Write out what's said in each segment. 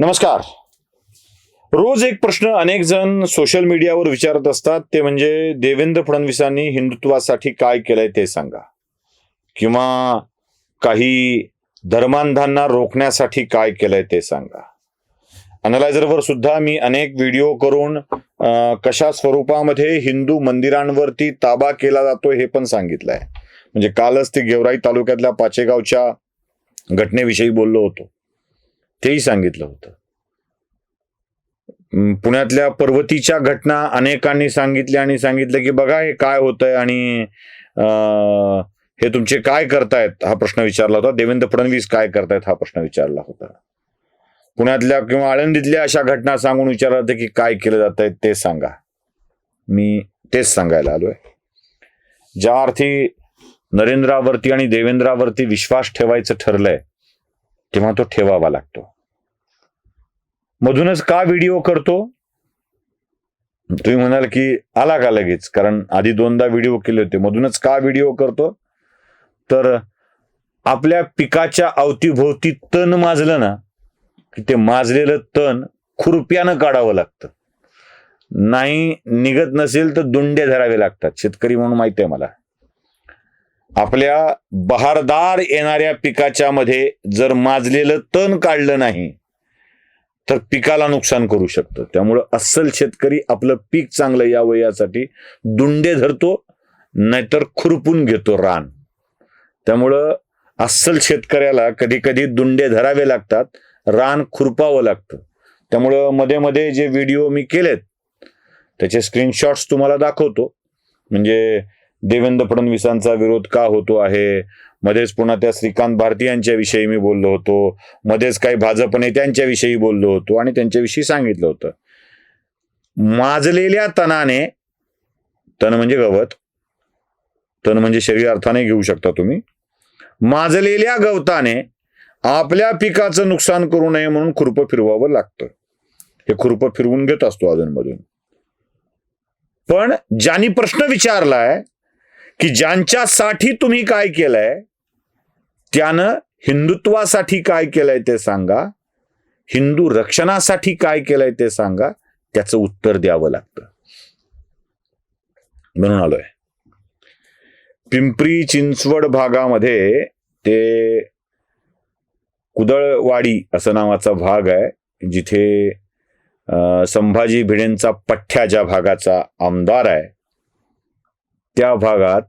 नमस्कार. रोज एक प्रश्न अनेक जण सोशल मीडियावर विचारत असतात ते म्हणजे देवेंद्र फडणवीसांनी हिंदुत्वासाठी काय केलंय ते सांगा. किंवा काही धर्मांधांना रोखण्यासाठी काय केलंय ते सांगा. अनलायझरवर सुद्धा मी अनेक व्हिडिओ करून कशा स्वरूपामध्ये हिंदू मंदिरांवरती ताबा केला जातो हे पण सांगितलंय. म्हणजे कालच ते गेवराई तालुक्यातल्या पाचेगावच्या घटनेविषयी बोललो होतो. तेही सांगितलं होतं. पुण्यातल्या पर्वतीच्या घटना अनेकांनी सांगितल्या आणि सांगितलं की बघा हे काय होतंय आणि हे तुमचे काय करतायत हा प्रश्न विचारला होता. देवेंद्र फडणवीस काय करतायत हा प्रश्न विचारला होता. पुण्यातल्या किंवा आळंदीतल्या अशा घटना सांगून विचारलं होतं की काय केलं जात आहे ते सांगा. मी तेच सांगायला आलोय. ज्या अर्थी नरेंद्रावरती आणि देवेंद्रावरती विश्वास ठेवायचं ठरलंय तेव्हा तो ठेवावा लागतो. मधूनच का व्हिडिओ करतो? तुम्ही म्हणाल की आला का लगेच? कारण आधी दोनदा व्हिडिओ केले होते. मधूनच का व्हिडिओ करतो? तर आपल्या पिकाच्या अवतीभोवती तण माजलं ना की ते माजलेलं तण खुरप्यानं काढावं लागतं. नाही निघत नसेल तर दुंडे धरावे लागतात शेतकरी म्हणून माहिती आहे मला. आपल्या बहारदार येणाऱ्या पिकाच्या मध्ये जर माजलेलं तण काढलं नाही तर पिकाला नुकसान करू शकतं. त्यामुळं अस्सल शेतकरी आपलं पीक चांगलं यावं यासाठी दुंडे धरतो नाहीतर खुरपून घेतो रान. त्यामुळं अस्सल शेतकऱ्याला कधी कधी दुंडे धरावे लागतात रान खुरपावं लागतं. त्यामुळं मध्ये मध्ये जे व्हिडिओ मी केलेत त्याचे स्क्रीनशॉट्स तुम्हाला दाखवतो. म्हणजे देवेंद्र फडणवीसांचा विरोध का होतो आहे? मध्येच पुन्हा त्या श्रीकांत भारती यांच्याविषयी मी बोललो होतो. मध्येच काही भाजप नेत्यांच्याविषयी बोललो होतो आणि त्यांच्याविषयी सांगितलं होतं. माजलेल्या तणाने तण म्हणजे गवत तण म्हणजे शरीर अर्थाने घेऊ शकता तुम्ही. माजलेल्या गवताने आपल्या पिकाचं नुकसान करू नये म्हणून खुरपं फिरवावं लागतं. हे खुरपं फिरवून घेत असतो अधूनमधून. पण ज्यांनी प्रश्न विचारलाय की ज्यांच्यासाठी तुम्ही काय केलंय त्यानं हिंदुत्वासाठी काय केलंय ते सांगा हिंदू रक्षणासाठी काय केलंय ते सांगा त्याचं उत्तर द्यावं लागतं. म्हणून आलोय. पिंपरी चिंचवड भागामध्ये ते कुदळवाडी असं नावाचा भाग आहे जिथे संभाजी भिडेंचा पठ्ठ्या ज्या भागाचा आमदार आहे त्या भागात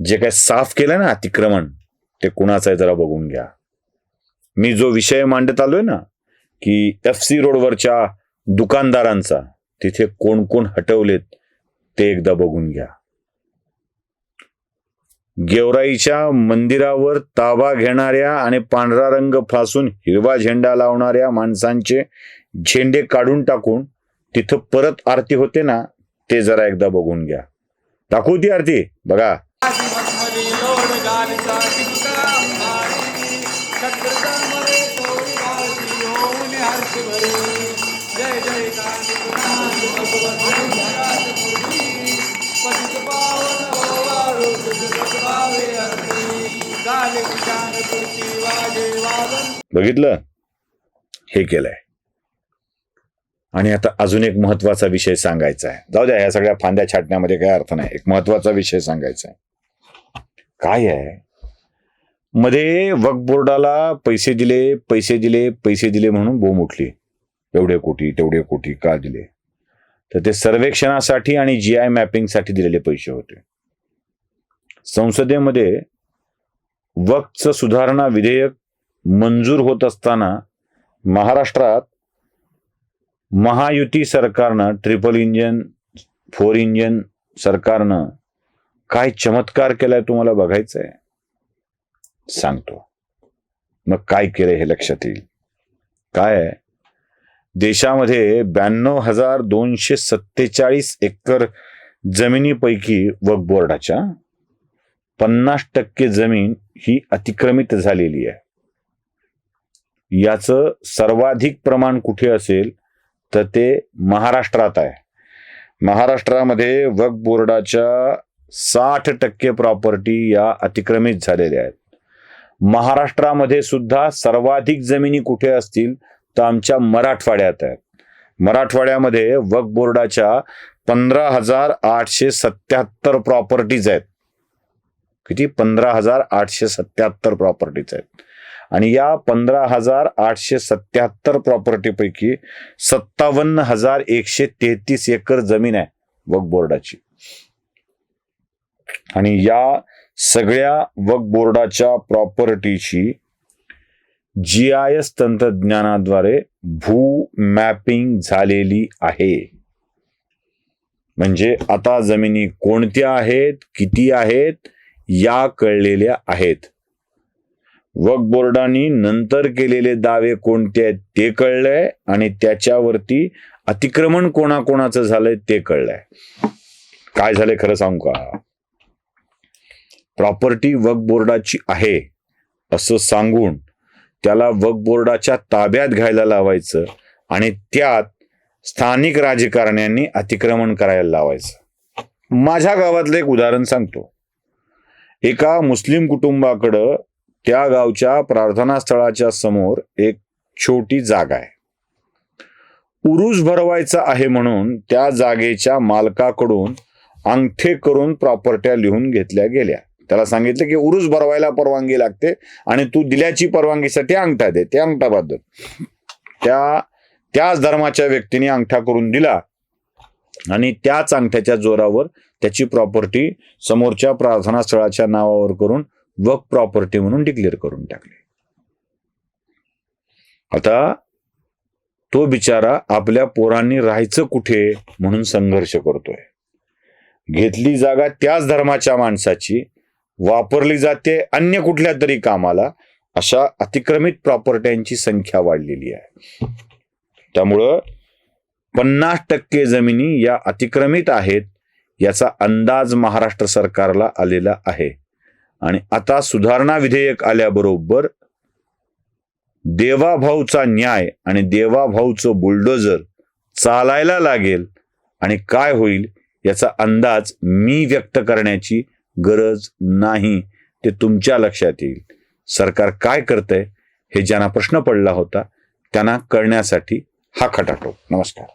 जे काय साफ केलं ना अतिक्रमण ते कुणाचं आहे जरा बघून घ्या. मी जो विषय मांडत आलोय ना की एफ सी रोडवरच्या दुकानदारांचा तिथे कोण कोण हटवलेत ते एकदा बघून घ्या. गेवराईच्या मंदिरावर ताबा घेणाऱ्या आणि पांढरा रंग फासून हिरवा झेंडा लावणाऱ्या माणसांचे झेंडे काढून टाकून तिथं परत आरती होते ना ते जरा एकदा बघून घ्या. दाखवू ती आरती. बघा. बघितलं? हे केलंय. आणि आता अजून एक महत्त्वाचा विषय सांगायचा आहे. जाऊ द्या या सगळ्या फांद्या छाटण्यामध्ये काय अर्थ नाही. एक महत्त्वाचा विषय सांगायचा आहे. काय आहे? मध्ये वक्फ बोर्डाला पैसे दिले पैसे दिले पैसे दिले म्हणून बोंब उठली. एवढे कोटी तेवढे कोटी का दिले? तर ते सर्वेक्षणासाठी आणि जी आय मॅपिंगसाठी दिलेले पैसे होते. संसदेमध्ये वक्फचं सुधारणा विधेयक मंजूर होत असताना महाराष्ट्रात महायुती सरकारनं ट्रिपल इंजन फोर इंजन सरकारनं काय चमत्कार केलाय तुम्हाला बघायचंय? सांगतो. मग काय केलंय हे लक्षात येईल. काय देशामध्ये ब्याण्णव हजार दोनशे सत्तेचाळीस एकर जमिनीपैकी वक्फ बोर्डाच्या पन्नास टक्के जमीन ही अतिक्रमित झालेली आहे. याचं सर्वाधिक प्रमाण कुठे असेल? तर ते महाराष्ट्रात आहे. महाराष्ट्रामध्ये वक्फ बोर्डाच्या साठ टक्के प्रॉपर्टी या अतिक्रमित झालेल्या आहेत. महाराष्ट्रामध्ये सुद्धा सर्वाधिक जमिनी कुठे असतील तर आमच्या मराठवाड्यात आहेत. मराठवाड्यामध्ये वक्फ बोर्डाच्या पंधरा हजार आठशे सत्याहत्तर प्रॉपर्टीज आहेत. किती? पंधरा हजार आठशे सत्याहत्तर प्रॉपर्टीज आहेत. आणि या पंधरा हजार आठशे सत्याहत्तर प्रॉपर्टीपैकी सत्तावन्न हजार एकशे तेहतीस एकर जमीन आहे वक बोर्डाची. आणि या सगळ्या वक बोर्डाच्या प्रॉपर्टीची जी आय एस तंत्रज्ञानाद्वारे भू मॅपिंग झालेली आहे. म्हणजे आता जमिनी कोणत्या आहेत किती आहेत या कळलेल्या आहेत. वक बोर्डाने नंतर केलेले दावे कोणते आहेत ते कळलंय आणि त्याच्यावरती अतिक्रमण कोणाकोणाचं झालंय ते कळलंय. काय झालंय खरं सांगू का? प्रॉपर्टी वक बोर्डाची आहे असं सांगून त्याला वक बोर्डाच्या ताब्यात घ्यायला लावायचं आणि त्यात स्थानिक राजकारण्यांनी अतिक्रमण करायला लावायचं. माझ्या गावातलं एक उदाहरण सांगतो. एका मुस्लिम कुटुंबाकडं त्या गावच्या प्रार्थना स्थळाच्या समोर एक छोटी जागा आहे. उरूस भरवायचा आहे म्हणून त्या जागेच्या मालकाकडून अंगठे करून प्रॉपर्ट्या लिहून घेतल्या गेल्या. त्याला सांगितलं की उरूस भरवायला परवानगी लागते आणि तू दिल्याची परवानगीसाठी अंगठा दे. ते अंगठा त्या त्याच धर्माच्या व्यक्तीने अंगठा करून दिला आणि त्याच अंगठ्याच्या जोरावर त्याची प्रॉपर्टी समोरच्या प्रार्थना स्थळाच्या नावावर करून वर्क प्रॉपर्टी म्हणून डिक्लेअर करून टाकले. आता तो बिचारा आपल्या पोरांनी राहायचं कुठे म्हणून संघर्ष करतोय. घेतली जागा त्याच धर्माच्या माणसाची वापरली जाते अन्य कुठल्या तरी कामाला अशा अतिक्रमित प्रॉपर्ट्यांची संख्या वाढलेली आहे. त्यामुळं पन्नास टक्के जमिनी या अतिक्रमित आहेत याचा अंदाज महाराष्ट्र सरकारला आलेला आहे. आणि आता सुधारणा विधेयक आल्याबरोबर देवाभाऊचा न्याय आणि देवाभाऊचं बुलडोजर चालायला लागेल आणि काय होईल याचा अंदाज मी व्यक्त करण्याची गरज नाही ते तुमच्या लक्षात येईल. सरकार काय करतंय हे ज्यांना प्रश्न पडला होता त्यांना कळण्यासाठी हा खटाटो नमस्कार.